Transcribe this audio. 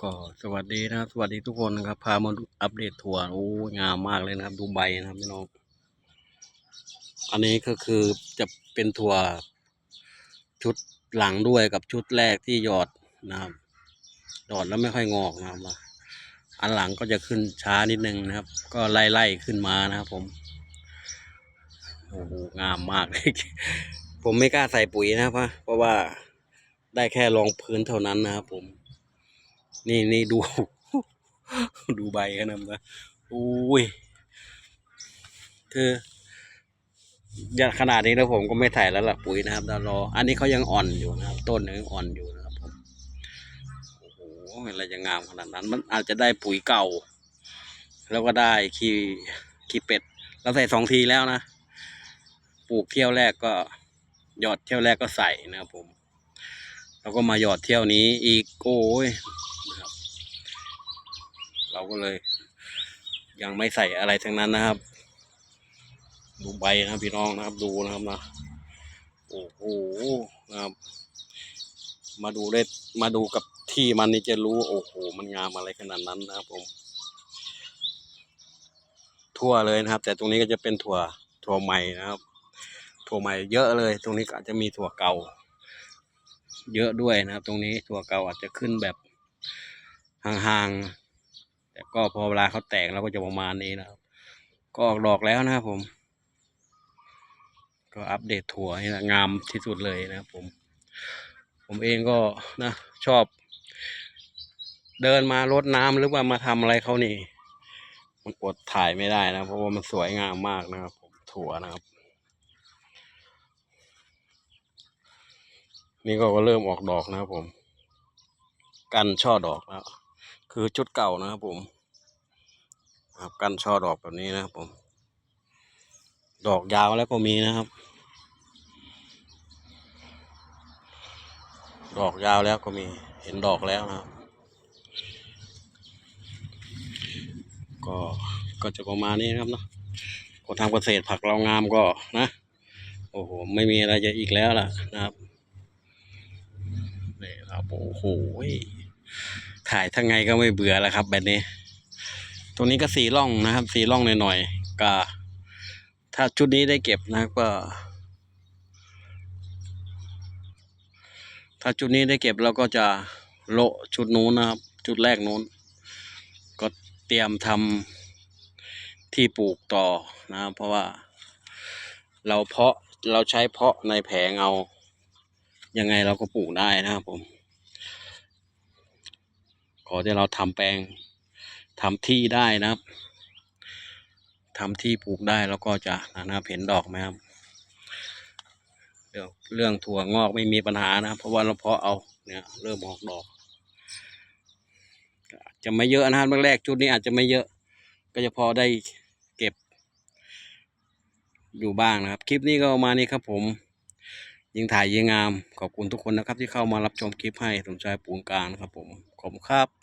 ก็สวัสดีนะครับ สวัสดีทุกคนครับ พามาอัปเดตทัวร์โอ้งามมากเลยนะครับ ดูใบนะครับพี่น้อง อันนี้ก็คือจะเป็นทัวร์ชุดหลังด้วยกับชุดแรกที่หยอดนะครับหยอดแล้วไม่ค่อยงอกนะครับอันหลังก็จะขึ้นช้านิดนึงนะครับ ก็ไล่ไล่ขึ้นมานะครับ ผมโอ้โหงามมากเลย ผมไม่กล้าใส่ปุ๋ยนะครับเพราะว่าได้แค่รองพื้นเท่านั้นนะครับผม นี่นี่ดู ดูใบกันนะอุ้ย คืออย่าขนาดนี้แล้วผมก็ไม่ถ่ายแล้วล่ะปุ๋ยนะครับดารอ อันนี้เขายังอ่อนอยู่นะครับ ต้นยังอ่อนอยู่นะครับผมโอ้โหอะไรจะงามขนาดนั้น มันอาจจะได้ปุ๋ยเก่า แล้วก็ได้ขี้ขี้เป็ด เราใส่สองทีแล้วนะปลูกเที่ยวแรกก็หยอดเที่ยวแรกก็ใส่นะครับผม แล้วก็มาหยอดเที่ยวนี้อีกโอ้ย เราก็เลย ยังไม่ใส่อะไรทั้งนั้นนะครับ ดูใบนะครับพี่น้องนะครับดูนะครับนะโอ้โหนะครับมาดูได้มาดูกับที่มันนี่จะรู้โอ้โหมันงามอะไรขนาดนั้นนะครับผม ทั่วเลยนะครับ แต่ตรงนี้ก็จะเป็นถั่วถั่วใหม่นะครับ ถั่วใหม่เยอะเลย ตรงนี้ก็อาจจะมีถั่วเก่า เยอะด้วยนะครับ ตรงนี้ถั่วเก่าอาจจะขึ้นแบบห่างๆ ก็พอเวลาเขาแตกเราก็จะประมาณนี้นะครับ ก็ออกดอกแล้วนะครับผม ก็อัปเดตถั่วนี่แหละงามที่สุดเลยนะครับผม ผมเองก็นะชอบ เดินมารดน้ำหรือว่ามาทำอะไรเขานี่ มันอดถ่ายไม่ได้นะ เพราะว่ามันสวยงามมากนะครับผมถั่วนะครับนี่ก็เริ่มออกดอกนะครับผม กันช่อดอกแล้ว คือชุดเก่านะครับผมครับกันช่อดอกแบบนี้นะครับผม ดอกยาวแล้วก็มีนะครับ ดอกยาวแล้วก็มีเห็นดอกแล้วนะครับ ก็ก็จะประมาณนี้นะครับเนาะคนทำเกษตรผักเรางามก็นะโอ้โหไม่มีอะไรจะอีกแล้วล่ะนะครับนี่ครับโอ้โห ถ่ายทั้งไงก็ไม่เบื่อแล้วครับ แบบนี้ ตรงนี้ก็สีร่องนะครับ สีร่องหน่อยๆก็ ถ้าชุดนี้ได้เก็บนะก็ ถ้าชุดนี้ได้เก็บเราก็จะโละชุดนู้นนะครับ ชุดแรกนู้น ก็เตรียมทำที่ปลูกต่อนะครับเพราะว่าเราเพาะเราใช้เพาะในแผงเอา ยังไงเราก็ปลูกได้นะครับผม อที่เราทำแปลงทำที่ได้นะครับทำที่ปลูกได้แล้วก็จะนะครับเห็นดอกไหมครับเดี๋ยวเรื่องถั่วงอกไม่มีปัญหานะเพราะว่าเราเพาะเอาเนี่ยเริ่มออกดอกอาจจะไม่เยอะนะครับแรกๆชุดนี้อาจจะไม่เยอะ ก็จะพอได้เก็บ อยู่บ้างนะครับ คลิปนี้ก็มานี้ครับผม ยิงถ่ายยิงงาม ขอบคุณทุกคนนะครับที่เข้ามารับชมคลิปให้สมชายปูนกลางนะครับผมขอบคุณครับ